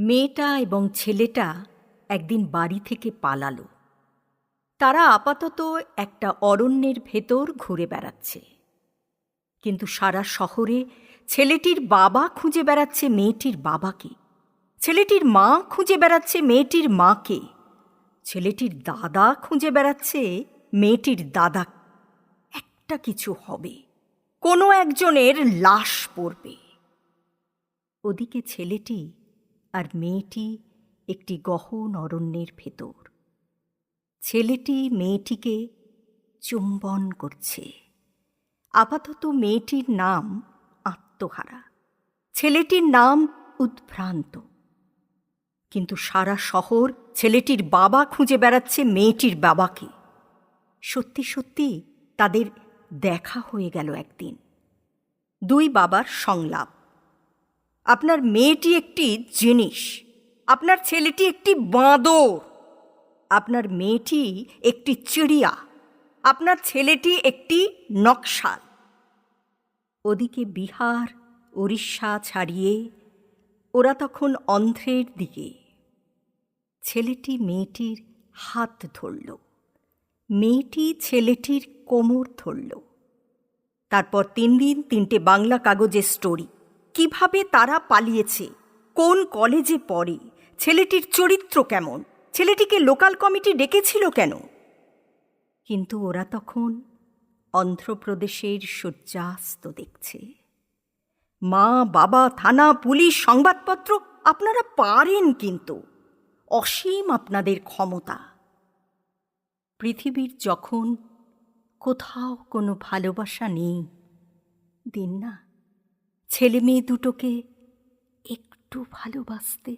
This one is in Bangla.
মেয়েটা এবং ছেলেটা একদিন বাড়ি থেকে পালালো। তারা আপাতত একটা অরণ্যের ভেতর ঘুরে বেড়াচ্ছে। কিন্তু সারা শহরে ছেলেটির বাবা খুঁজে বেড়াচ্ছে মেয়েটির বাবাকে। ছেলেটির মা খুঁজে বেড়াচ্ছে মেয়েটির মাকে। ছেলেটির দাদা খুঁজে বেড়াচ্ছে মেয়েটির দাদা। একটা কিছু হবে। কোনো একজনের লাশ পড়বে। ওদিকে ছেলেটি আর মেয়েটি একটি গহন অরণ্যের ভেতর। ছেলেটি মেয়েটিকে চুম্বন করছে। আপাতত মেয়েটির নাম আত্মহারা। ছেলেটির নাম উদ্ভ্রান্ত। কিন্তু সারা শহর ছেলেটির বাবা খুঁজে বেড়াচ্ছে মেয়েটির বাবাকে। সত্যি সত্যি তাদের দেখা হয়ে গেল একদিন। দুই বাবার সংলাপ। আপনার মেয়েটি একটি জিনিস, আপনার ছেলেটি একটি বাঁদর, আপনার মেয়েটি একটি চিড়িয়া, আপনার ছেলেটি একটি নকশাল। ওদিকে বিহার উড়িষ্যা ছাড়িয়ে ওরা তখন অন্ধ্রের দিকে। ছেলেটি মেয়েটির হাত ধরল, মেয়েটি ছেলেটির কোমর ধরল। তারপর তিন দিন তিনটে বাংলা কাগজের স্টোরি। কীভাবে তারা পালিয়েছে? কোন কলেজে পড়ে? ছেলেটির চরিত্র কেমন? ছেলেটিকে লোকাল কমিটি ডেকেছিল কেন? কিন্তু ওরা তখন অন্ধ্রপ্রদেশের সূর্যাস্ত দেখছে। মা, বাবা, থানা, পুলিশ, সংবাদপত্র আপনারা পারেন কিন্তু। অসীম আপনাদের ক্ষমতা। পৃথিবীর যখন কোথাও কোনো ভালোবাসা নেই, দিন না। ছেলে মেয়ে দুটোকে একটু ভালোবাসতে